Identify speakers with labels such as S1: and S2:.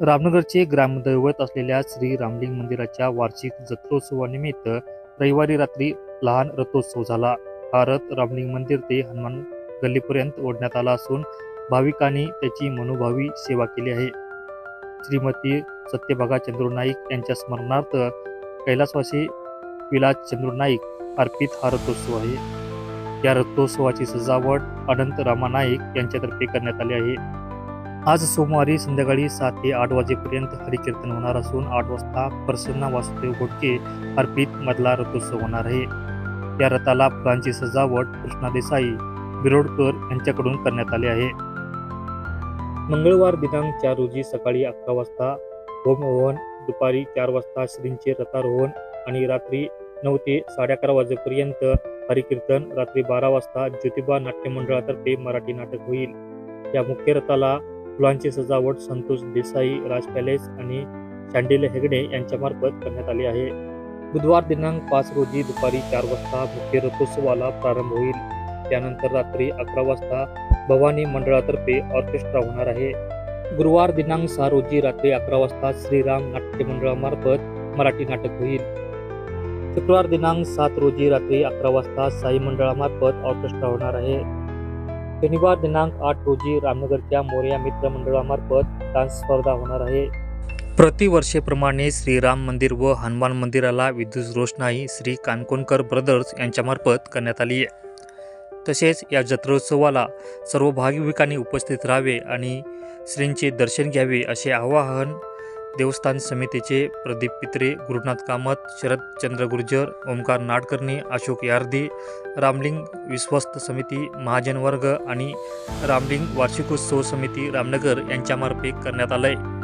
S1: रामनगरचे ग्रामदैवत असलेल्या श्री रामलिंग मंदिराच्या वार्षिक जत्रोत्सवानिमित्त रविवारी रात्री लहान रथोत्सव झाला. हा रथ रामलिंग मंदिर ते हनुमान गल्लीपर्यंत ओढण्यात आला असून भाविकांनी त्याची मनोभावी सेवा केली आहे. श्रीमती सत्यभागा चंद्रू नाईक यांच्या स्मरणार्थ कैलासवासी विलास चंद्रू नाईक अर्पित हा रथोत्सव आहे. या रथोत्सवाची सजावट अनंत रामा नाईक यांच्यातर्फे करण्यात आली आहे. आज सोमवारी संध्याकाळी सात ते आठ वाजेपर्यंत हरिकीर्तन होणार असून आठ वाजता प्रसन्न वासुदेव घोटके अर्पित मधला रथोत्सव होणार आहे. या रथाला फुलांची सजावट कृष्णा देसाई बिरोडकर यांच्याकडून करण्यात आली आहे. मंगळवार दिनांक चार रोजी सकाळी अकरा वाजता होमहवन दुपारी चार वाजता श्रींचे रथारोहण आणि रात्री नऊ ते साडे अकरा वाजेपर्यंत हरिकीर्तन रात्री बारा वाजता ज्योतिबा नाट्य मंडळातर्फे मराठी नाटक होईल. या मुख्य रथाला फुलांची सजावट संतोष देसाई राज पॅलेस आणि शांडिल हेगडे यांच्यामार्फत करण्यात आली आहे. बुधवार दिनांक पाच रोजी दुपारी चार वाजता मुख्य रथोत्सवाला प्रारंभ होईल. त्यानंतर रात्री अकरा वाजता भवानी मंडळातर्फे ऑर्केस्ट्रा होणार आहे. गुरुवार दिनांक सहा रोजी रात्री अकरा वाजता श्रीराम नाट्य मंडळामार्फत मराठी नाटक होईल. शुक्रवार दिनांक सात रोजी रात्री अकरा वाजता साई मंडळामार्फत ऑर्केस्ट्रा होणार आहे. शनिवार दिनांक आठ रोजी रामनगरच्या मोर्या मित्र मंडळामार्फत डान्स स्पर्धा होणार आहे. प्रतिवर्षेप्रमाणे श्रीराम मंदिर व हनुमान मंदिराला विद्युत रोषणाई श्री कानकोणकर ब्रदर्स यांच्यामार्फत करण्यात आली आहे. तसेच या जत्रोत्सवाला सर्व भाविकांनी उपस्थित राहावे आणि श्रींचे दर्शन घ्यावे असे आवाहन देवस्थान समितीचे प्रदीप पित्रे गुरुनाथ कामत शरदचंद्र गुर्जर ओंकार नाडकर्णी अशोक यार्दी रामलिंग विश्वस्त समिती महाजन वर्ग आणि रामलिंग वार्षिकोत्सव समिती रामनगर यांच्यामार्फे करण्यात आलं आहे